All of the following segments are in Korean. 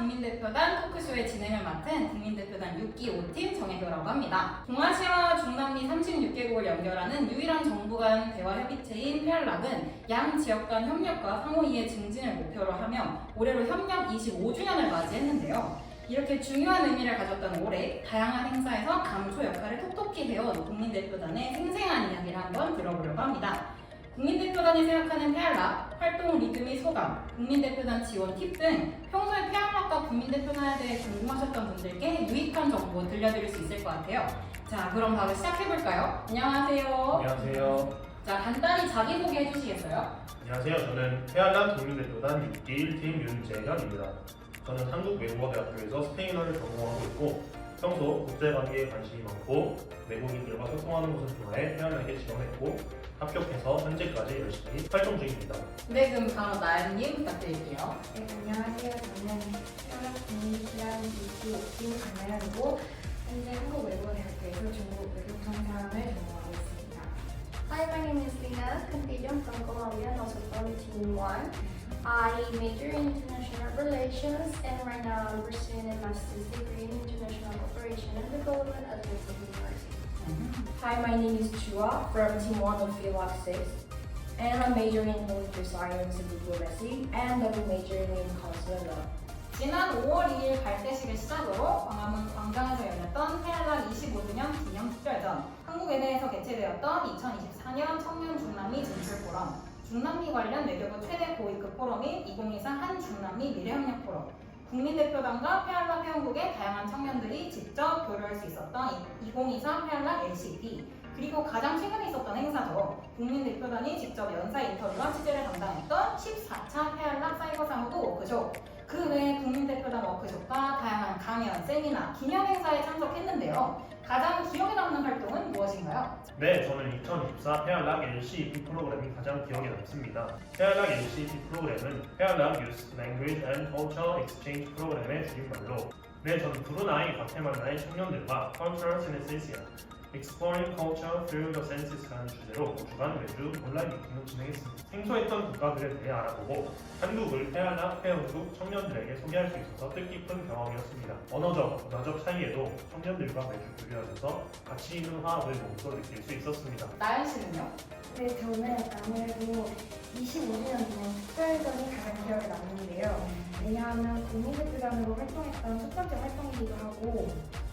국민대표단 토크쇼의 진행을 맡은 국민대표단 6기 5팀 정혜교라고 합니다. 동아시아와 중남미 36개국을 연결하는 유일한 정부 간 대화 협의체인 페알락은 양 지역 간 협력과 상호 이해 증진을 목표로 하며 올해로 협력 25주년을 맞이했는데요. 이렇게 중요한 의미를 가졌던 올해 다양한 행사에서 감초 역할을 톡톡히 해온 국민대표단의 생생한 이야기를 한번 들어보려고 합니다. 국민대표단이 생각하는 페알락, 활동 리듬이 소감, 국민대표단 지원 팁 등 평소에 페알락과 국민대표단에 대해 궁금하셨던 분들께 유익한 정보 들려드릴 수 있을 것 같아요. 자, 그럼 바로 시작해볼까요? 안녕하세요. 안녕하세요. 자, 간단히 자기소개 해주시겠어요? 안녕하세요. 저는 태안남 국민대표단 6기 1팀 윤재현입니다. 저는 한국외국어대학교에서 스페인어를 전공하고 있고 평소 국제관계에 관심이 많고 외국인들과 소통하는 것을 좋아해 태안남에 지원했고 합격해서 현재까지 열심히 활동 중입니다. 네, 그럼 바로 나연님 부탁드릴게요. 네, 안녕하세요. 저는 태어난 국민기란 2기 5팀 강나연이고 현재 한국외국어대학교에서 중국 외교통상을 전공하고 있습니다. Hi, my name is Lina Cantillo from Colombia and also from Team 1. I major in international relations and right now I'm pursuing a master's degree in international cooperation and development at Wilson University. Hi, my name is Chua from Team 1 of Philox 6 and I'm majoring in military science and diplomacy and double majoring in consular law. 지난 5월 2일 발대식을 시작으로 광화문 광장에서 열렸던 페알락 25주년 기념 특별전, 한국외대에서 개최되었던 2024년 청년 중남미 진출 포럼, 중남미 관련 외교부 최대 고위급 포럼인 2024 한중남미 미래협력 포럼, 국민대표단과 페알락 회원국의 다양한 청년들이 직접 교류할 수 있었던 2024 페알락 LCP, 그리고 가장 최근에 있었던 행사죠. 국민대표단이 직접 연사 인터뷰와 취재를 담당했던 14차 페알락 사이버 사무국 워크숍, 그 외에 국민대표단 워크숍과 다양한 강연, 세미나, 기념 행사에 참석했는데요. 가장 기억에 남는 활동은 무엇인가요? 네, 저는 2024 페알락 LCP 프로그램이 가장 기억에 남습니다. 페알락 LCP 프로그램은 페알락 Youth Language and Culture Exchange 프로그램의 줄임말로 네, 저는 브루나이 과테말라의 청년들과 Cultural Synesthesia Exploring Culture Through the Senses라는 주제로 5주간 매주 온라인 미팅을 진행했습니다. 생소했던 국가들에 대해 알아보고 한국을 페알락 회원국 청년들에게 소개할 수 있어서 뜻깊은 경험이었습니다. 언어적, 문화적 차이에도 청년들과 매주 교류하면서 가치 있는 화합을 몸소 느낄 수 있었습니다. 나연 씨는요? 네, 저는 아무래도 25주년 기념 특별전이 가장 기억에 남는데요. 왜냐하면 국민대표단으로 활동했던 첫 번째 활동이기도 하고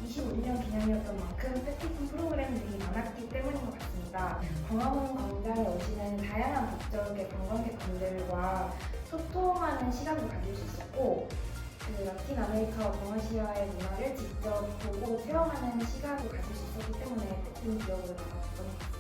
25주년 기념이었던 만큼 뜻깊은 프로그램들이 많았기 때문인 것 같습니다. 광화문 광장에 오시는 다양한 국적의 관광객분들과 소통하는 시간도 가질 수 있었고 그 라틴 아메리카와 동아시아의 문화를 직접 보고 체험하는 시간도 가질 수 있었기 때문에 뜻깊은 기억으로 남았던 것 같습니다.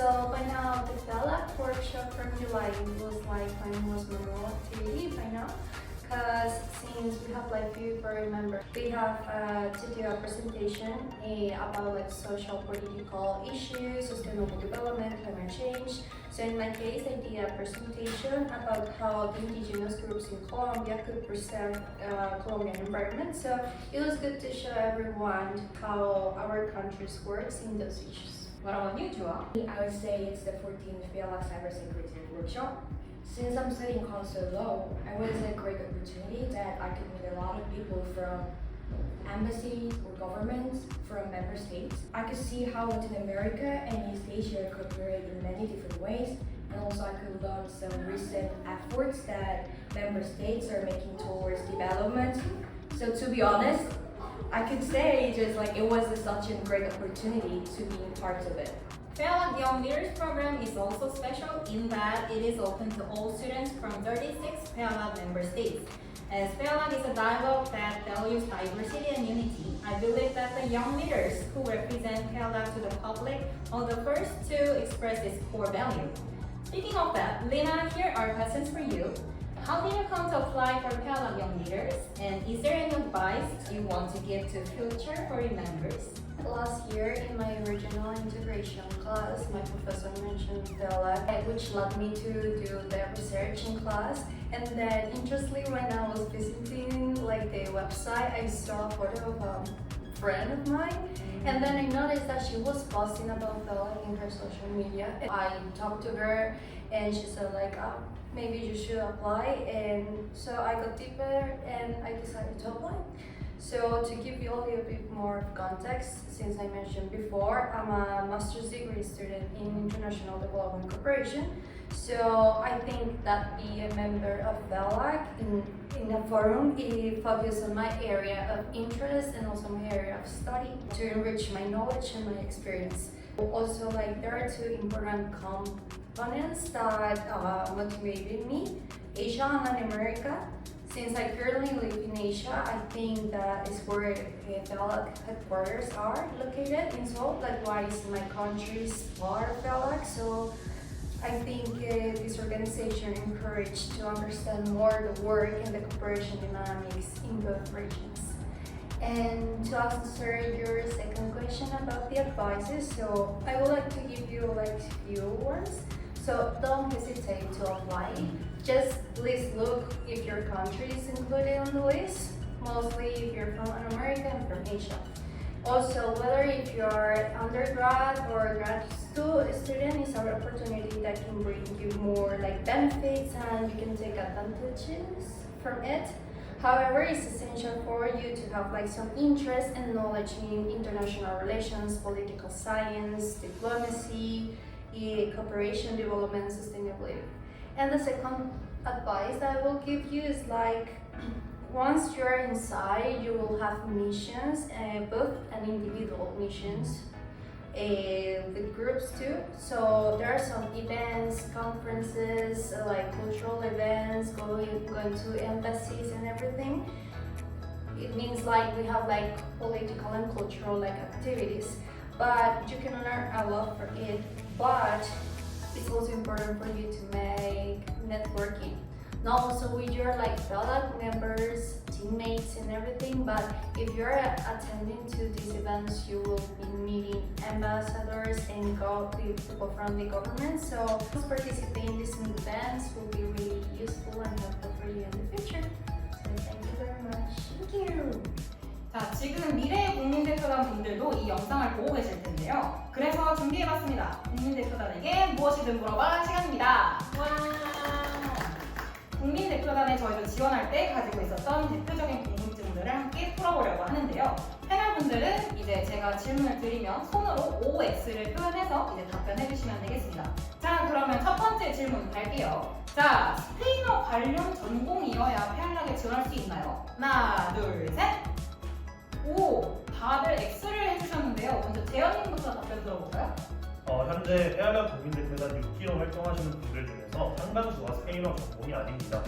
So by now, the Belak workshop from July was like my most memorable activity by now. Because since we have like few board members, we have uh, to do a presentation eh, about like social political issues, sustainable development, climate change. So in my case, I did a presentation about how the indigenous groups in Colombia could preserve uh, Colombian environment. So it was good to show everyone how our countries works in those issues. What about you, Joa? I would say it's the 14th Fiala Cybersecurity Workshop. Since I'm studying consular law, I was a great opportunity that I could meet a lot of people from embassies or governments from member states. I could see how Latin America and East Asia cooperate in many different ways, and also I could learn some recent efforts that member states are making towards development. So to be honest, I could say just like it was such a great opportunity to be part of it. Fealak Young Leaders Program is also special in that it is open to all students from 36 Fealak member states. As Fealak is a dialogue that values diversity and unity, I believe that the young leaders who represent Fealak to the public are the first to express this core value. Speaking of that, Lena, here are questions for you. How did you come to apply for Fealak Young Leaders? And is there any advice you want to give to future foreign members? Last year in my original integration class, my professor mentioned Bella, which led me to do the research in class. And then, interestingly, when I was visiting like the website, I saw a photo of a friend of mine, and then I noticed that she was posting about Bella in her social media. I talked to her, and she said like, uh, maybe you should apply. And so I got deeper and I decided to apply. So to give you only a bit more context, since I mentioned before, I'm a master's degree student in international development cooperation. So I think that being a member of VELAC in, in a forum, it focuses on my area of interest and also my area of study to enrich my knowledge and my experience. Also, like there are two important components that uh, motivated me: Asia and Latin America. Since I currently live in Asia, I think that is where uh, VELAC headquarters are located in Seoul. Likewise, my part of VELAC, so I think uh, this organization encouraged to understand more the work and the cooperation dynamics in both regions. And to answer your second question about the advices, so I would like to give you like few ones. So don't hesitate to apply. Just please look if your country is included on the list. Mostly if you're from America and from Asia. Also, whether if you are undergrad or grad student is an opportunity that can bring you more like benefits and you can take advantages from it. However, it's essential for you to have like some interest and knowledge in international relations, political science, diplomacy, eh, cooperation, development, sustainability. And the second advice that I will give you is like once you're inside, you will have missions, uh, both and individual missions, uh, with groups too. So there are some events, conferences, like cultural events, going going to embassies and everything. It means like we have like political and cultural like activities, but you can learn a lot from it. But it's also important for you to make networking not also with your like fellow members, teammates, and everything. But if you're attending to these events, you will be meeting ambassadors and go people from the government. So just participate in these events will be really useful and helpful for you in the future. 자, 지금 미래의 국민대표단 분들도 이 영상을 보고 계실 텐데요. 그래서 준비해봤습니다. 국민대표단에게 무엇이든 물어봐 시간입니다. 와! 국민대표단에 저희도 지원할 때 가지고 있었던 대표적인 궁금증들을 함께 풀어보려고 하는데요. 패널분들은 이제 제가 질문을 드리면 손으로 OX를 표현해서 이제 답변해 주시면 되겠습니다. 자, 그러면 첫 번째 질문 갈게요. 자, 스페인어 관련 전공이어야 페알락에 지원할 수 있나요? 하나, 둘, 셋! 오, 다들 X를 해주셨는데요. 먼저 재현님부터 답변 들어볼까요? 어, 현재 페알라 국민대표단 6기로 활동하시는 분들 중에서 상당수가 스페인어 전공이 아닙니다.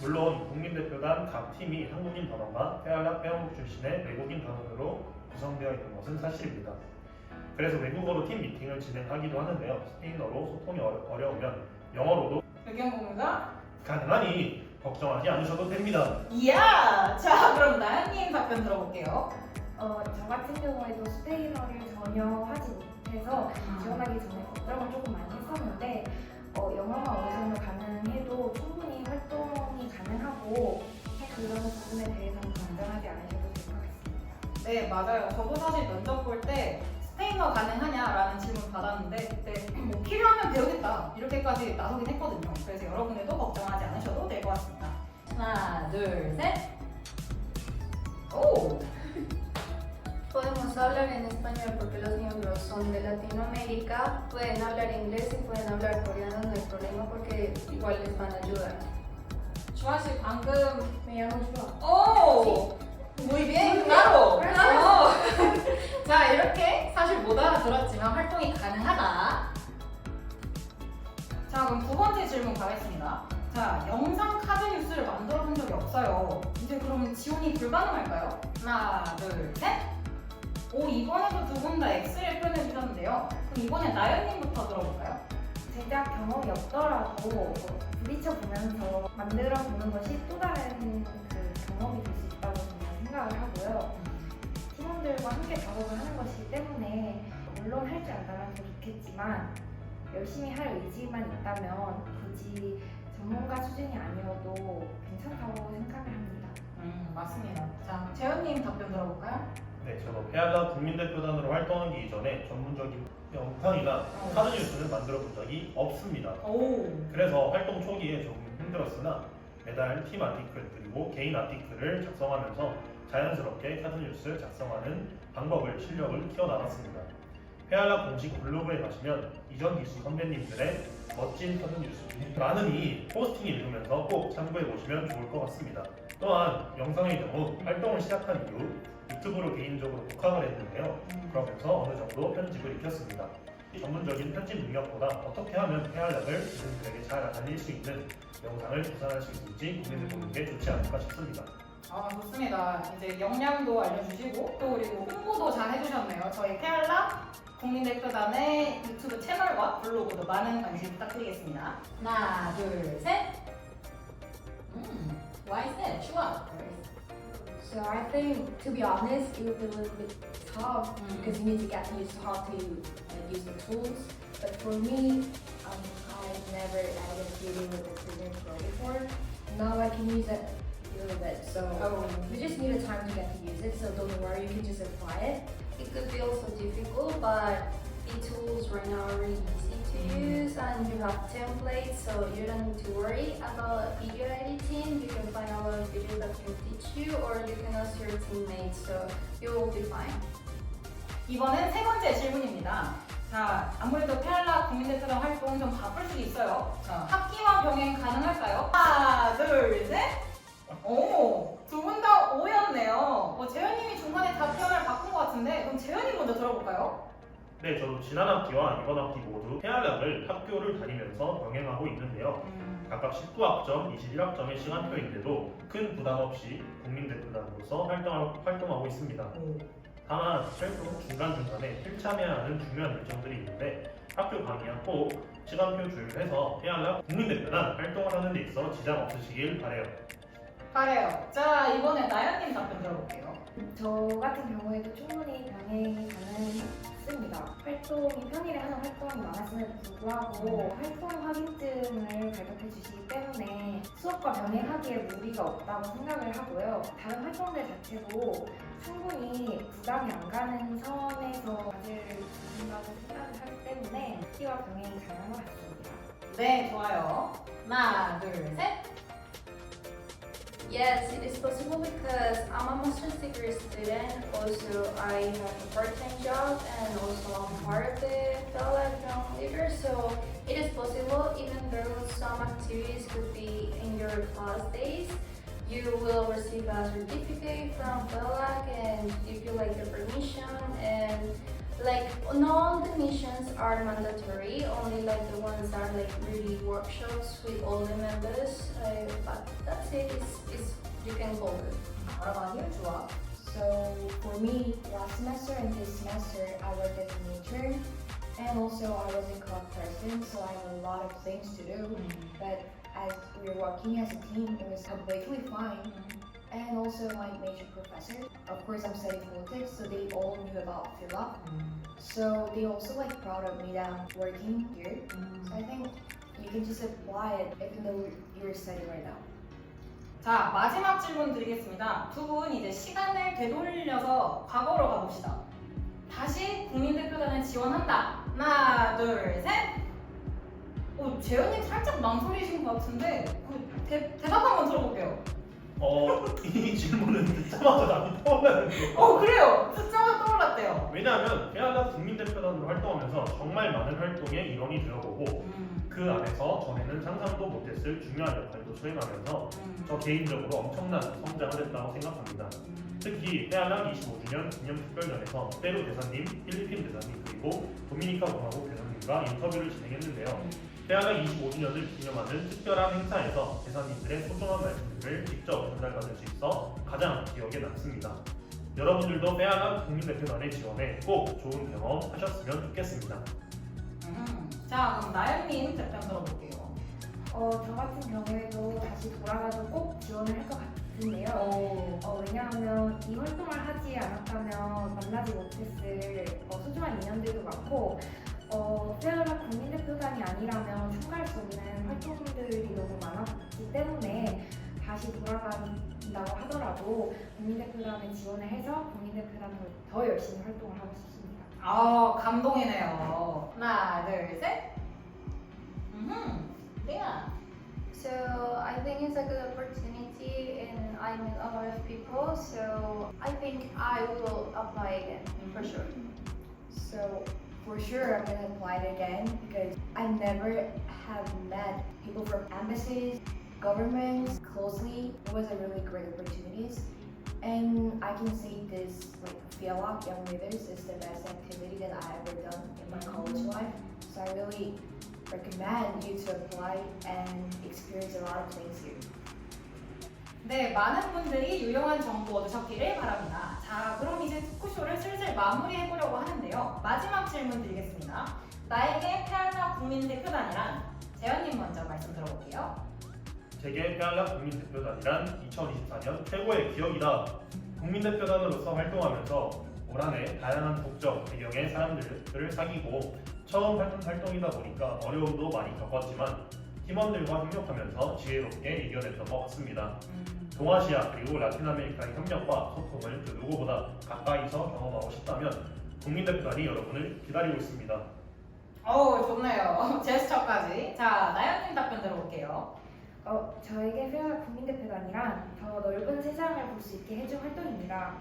물론 국민대표단 각 팀이 한국인 단원과 페알라 회원국 출신의 외국인 단원으로 구성되어 있는 것은 사실입니다. 그래서 외국어로 팀 미팅을 진행하기도 하는데요. 스페인어로 소통이 어려, 어려우면 영어로도 의견 공유가 가능하니 걱정하지 않으셔도 됩니다. 이야! 자, 그럼 나연님 답변 들어볼게요. 어, 저 같은 경우에도 스페인어를 전혀 하지 못해서 지원하기 전에 걱정을 조금 많이 했었는데 어, 영어가 어느 정도 가능해도 충분히 활동이 가능하고 그런 부분에 대해서는 걱정하지 않으셔도 될 것 같습니다. 네, 맞아요. 저도 사실 면접 볼 때 스페인어 가능하냐라는 질문 받았는데 그때 뭐 필요하면 배우겠다 이렇게까지 나서긴 했거든요. 그래서 여러분들도 걱정하지 않으셔도 될 것 같습니다. 하나, 둘, 셋. 오! Podemos hablar en español porque los miembros son de Latinoamérica, pueden hablar inglés y pueden hablar coreano, no hay problema porque igual les van a ayudar. 주아 씨 방금 Me llamo Joa. 오! Muy bien, claro. 어. 자, 이렇게 사실 못 알아들었지만 활동이 가능하다. 자, 그럼 두 번째 질문 가겠습니다. 자, 영상 카드 뉴스를 만들어 본 적이 없어요. 이제 그러면 지원이 불가능할까요? 하나, 둘, 셋. 오, 이번에도 두 분 다 X를 표현해 주셨는데요. 그럼 이번에 나연님부터 들어볼까요? 제작 경험이 없더라도 어, 부딪혀 보면서 만들어 보는 것이 또 다른 그 경험이 될 수 있다고 저는 생각을 하고요. 팀원들과 함께 작업을 하는 것이기 때문에 물론 할 줄 안다면 더 좋겠지만 열심히 할 의지만 있다면 굳이 전문가 수준이 아니어도 괜찮다고 생각을 합니다. 음, 맞습니다. 자, 재현님 답변 들어볼까요? 네, 저도 페알라 국민대표단으로 활동하기 이전에 전문적인 영상이나 카드 뉴스를 만들어 본 적이 없습니다. 오. 그래서 활동 초기에 조금 힘들었으나 매달 팀 아티클 그리고 개인 아티클을 작성하면서 자연스럽게 카드 뉴스 작성하는 방법을 실력을 키워나갔습니다. 페알라 공식 블로그에 가시면 이전 기수 선배님들의 멋진 카드 뉴스 많으니 포스팅을 읽으면서 꼭 참고해 보시면 좋을 것 같습니다. 또한 영상의 경우 활동을 시작한 이후 유튜브로 개인적으로 독학을 했는데요. 그러면서 어느 정도 편집을 익혔습니다. 전문적인 편집 능력보다 어떻게 하면 페알락을 student들에게 잘 알릴 수 있는 영상을 구상할 수 있을지 고민해 보는 게 좋지 않을까 싶습니다. 아 좋습니다. 이제 역량도 알려주시고 또 그리고 홍보도 잘 해주셨네요. 저희 페알라 국민대표단의 유튜브 채널과 블로그도 많은 관심 부탁드리겠습니다. 하나, 둘, 셋. 음, that? Sure. So I think, to be honest, it would be a little bit tough Mm. because you need to get used to how to uh, use the tools. But for me, um, I've never added video with a Premiere Pro before. Now I can use it a little bit. So Oh. you just need a time to get to use it. So don't worry, you can just apply it. It could be also difficult, but the tools right now are really easy to use and you have templates so you don't need to worry about video editing. You can find a lot of videos that can teach you or you can ask your teammates so you will be fine. 이번엔 세 번째 질문입니다. 자, 아무래도 페알라 국민대표단 활동 좀 바쁠 수도 있어요. 자, 학기와 병행 가능할까요? 하나, 둘, 셋. 오, 두 분 다 오였네요. 어, 재현님이 중간에 답변을 바꾼 것 같은데, 그럼 재현님 먼저 들어볼까요? 네, 저도 지난 학기와 이번 학기 모두 페알락을 학교를 다니면서 병행하고 있는데요. 각각 19학점, 21학점의 시간표인데도 큰 부담 없이 국민대표단으로서 활동, 활동하고 있습니다. 다만 활동 중간중간에 필참해야 하는 중요한 일정들이 있는데 학교 강의와 꼭 시간표 조율해서 페알락 국민대표단 활동을 하는 데 있어 지장 없으시길 바래요. 잘해요. 자, 이번에 나연님 답변 들어볼게요. 저 같은 경우에도 충분히 병행이 가능 했습니다. 활동이 평일에 하는 활동이 많았음에도 불구하고 활동 확인증을 발급해 주시기 때문에 수업과 병행하기에 무리가 없다고 생각을 하고요. 다른 활동들 자체도 충분히 부담이 안 가는 선에서 가질 준다고 생각을 하기 때문에 학기와 병행이 가능한 것 같습니다. 네, 좋아요. 하나, 둘, 셋. Yes, it is possible because I'm a master's degree student. Also, I have a part-time job and also I'm part of the fellow young leader. So it is possible, even though some activities could be in your class days, you will receive a certificate from FELAC and give you like the permission and like not all the missions are mandatory only like the ones that are like really workshops with all the members uh, but that's it it's, it's you can go what about your job so for me last semester and this semester i worked as a teacher and also i was a club person so i had a lot of things to do mm -hmm. but as we were working as a team it was completely fine mm -hmm. And also my major professor, of course, I'm studying politics, so they all knew about Philip. So they also like proud of me that I'm working here. So I think you can just apply it even though you're studying right now. 자, 마지막 질문 드리겠습니다. 두 분 이제 시간을 되돌려서 과거로 가봅시다. 다시 국민대표단에 지원한다. 하나, 둘, 셋. 오, 재현님 살짝 망설이신 것 같은데 그 대, 대답 한번 들어볼게요. 어, 이 질문은 듣자마자 남이 떠올랐는데 어, 그래요. 듣자마자 떠올랐대요. 왜냐하면 페알락 국민대표단으로 활동하면서 정말 많은 활동의 일원이 되어보고 그 안에서 전에는 상상도 못했을 중요한 역할도 수행하면서 저 개인적으로 엄청난 성장을 했다고 생각합니다. 특히 페알락 25주년 기념 특별전에서 페루 대사님, 필리핀 대사님 그리고 도미니카 공화국 대사님과 인터뷰를 진행했는데요. 페알락 25주년을 기념하는 특별한 행사에서 대사님들의 소중한 말씀들을 직접 전달받을 수 있어 가장 기억에 남습니다. 여러분들도 페알락 국민대표단의 지원에 꼭 좋은 경험 하셨으면 좋겠습니다. 음. 자, 그럼 나연님 답변 들어볼게요. 어, 저 같은 경우에도 다시 돌아가도 꼭 지원을 할 것 같 은데요. 오. 어, 왜냐하면 이 활동을 하지 않았다면 만나지 못했을 어, 소중한 인연들도 많고 어, 페어라 국민대표단이 아니라면 추가할 수 없는 활동들이 너무 많았기 때문에 다시 돌아간다고 하더라도 국민대표단에 지원을 해서 국민대표단으로 더 열심히 활동을 하고 싶습니다. 아, 감동이네요. 하나, 둘, 셋. 음. 네. So I think it's a good opportunity and I meet a lot of people. So I think I will apply again for sure. So for sure I'm gonna apply it again because I never have met people from embassies, governments closely. It was a really great opportunity. And I can say this like Fialak Young Leaders is the best activity that I ever done in my college life. So I really recommend you to apply and experience a lot of things here. 네, 많은 분들이 유용한 정보 얻으셨기를 바랍니다. 자, 그럼 이제 토크쇼를 슬슬 마무리해 보려고 하는데요. 마지막 질문 드리겠습니다. 나에게 페알라 국민 대표단이란 재현님 먼저 말씀 들어볼게요. 제게 페알라 국민 대표단이란 2024년 최고의 기억이다. 국민 대표단으로서 활동하면서 올 한해 다양한 국적, 배경의 사람들을 사귀고 처음 활동, 활동이다 보니까 어려움도 많이 겪었지만 팀원들과 협력하면서 지혜롭게 이겨냈던 것 같습니다. 동아시아 그리고 라틴 아메리카의 협력과 소통을 그 누구보다 가까이서 경험하고 싶다면 국민대표단이 여러분을 기다리고 있습니다. 어우, 좋네요. 제스처까지. 자, 나연님 답변 들어볼게요. 어, 저에게 페어라 국민대표단이란 더 넓은 세상을 볼 수 있게 해준 활동입니다.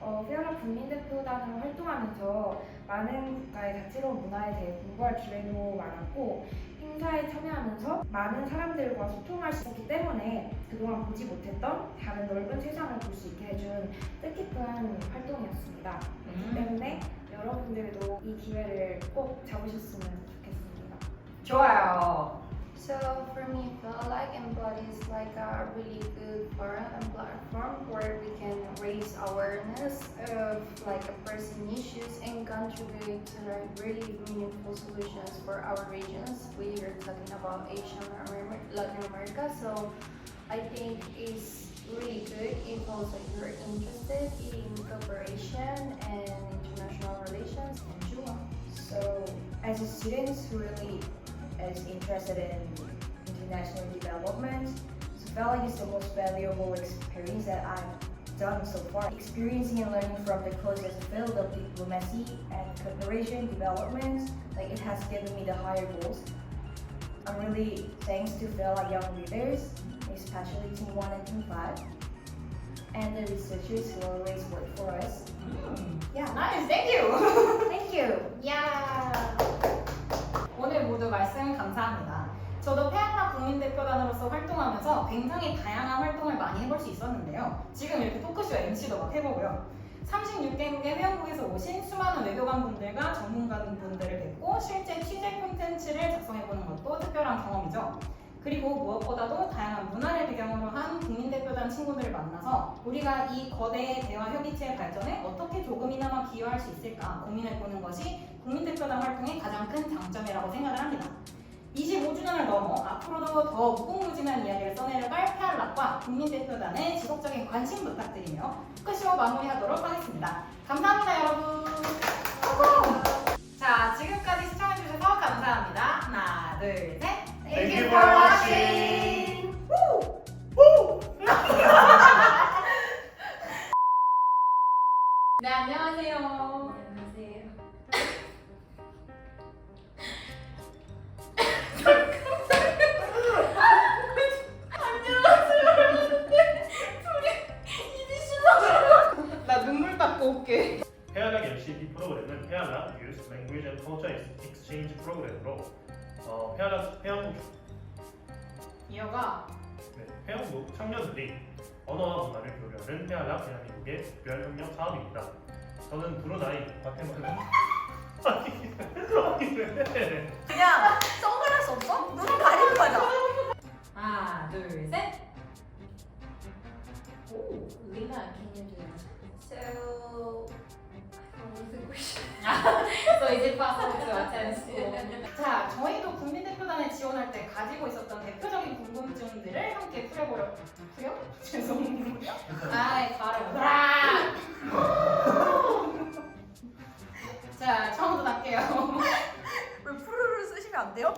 어, 페어라 국민대표단으로 활동하면서 많은 국가의 다채로운 문화에 대해 공부할 기회도 많았고 행사에 참여하면서 많은 사람들과 소통할 수 있었기 때문에 그동안 보지 못했던 다른 넓은 세상을 볼 수 있게 해준 뜻깊은 활동이었습니다. 그렇기 때문에 여러분들도 이 기회를 꼭 잡으셨으면 좋겠습니다. 좋아요. So for me, I feel like a really good forum and platform where we can raise awareness of like a pressing issues and contribute to like really meaningful solutions for our regions. We are talking about Asia and Latin America, so I think it's really good if also you're interested in cooperation and international relations and. So, as a student really is interested in international development, So, traveling is the most valuable experience that I've done so far. Experiencing and learning from the closest field of diplomacy and cooperation development, like it has given me the higher goals. I'm really thanks to fellow young leaders, especially Team 1 and Team 5, and the researchers who always work for us. Hmm. Yeah. Nice, thank you! thank you! Yeah! 모두 말씀 감사합니다. 저도 페알라 국민대표단으로서 활동하면서 굉장히 다양한 활동을 많이 해볼 수 있었는데요. 지금 이렇게 토크쇼 MC도 막 해보고요. 36개국의 회원국에서 오신 수많은 외교관 분들과 전문가 분들을 뵙고 실제 취재 그리고 무엇보다도 다양한 문화를 배경으로 한 국민대표단 친구들을 만나서 우리가 이 거대 대화 협의체의 발전에 어떻게 조금이나마 기여할 수 있을까 고민해보는 것이 국민대표단 활동의 가장 큰 장점이라고 생각을 합니다. 25주년을 넘어 앞으로도 더 무궁무진한 이야기를 써내려갈 페알락과 국민대표단의 지속적인 관심 부탁드리며 토크쇼 마무리하도록 하겠습니다. 감사합니다 여러분. 자 지금까지 시청해주셔서 감사합니다. 하나 둘 셋. Thank you for watching. 네 안녕하세요. 안녕하세요. 나 눈물 닦고 올게. 페알락 LCD 프로그램은 페알락 Youth Language and Culture Exchange 프로그램으로 어, 페알락 회원국 이어가 네, 회원국 청년들이 언어와 문화를 교류하는 페알락 대한민국의 특별 협력 사업입니다. 저는 브루나이 과테말라 아니 아니 왜? 그냥 선글라스 없어? 눈 가리고 가자. 하나 둘 셋. 오 리나 can you do that? So, what was the question? So is it possible to attend school? 자, 저희도 국민대표단에 지원할 때 가지고 있었던 대표적인 궁금증들을 함께 풀어보려 풀려? 죄송합니다. 아이 잘해보라. 자 처음부터 갈게요. 왜 푸르를 쓰시면 안 돼요?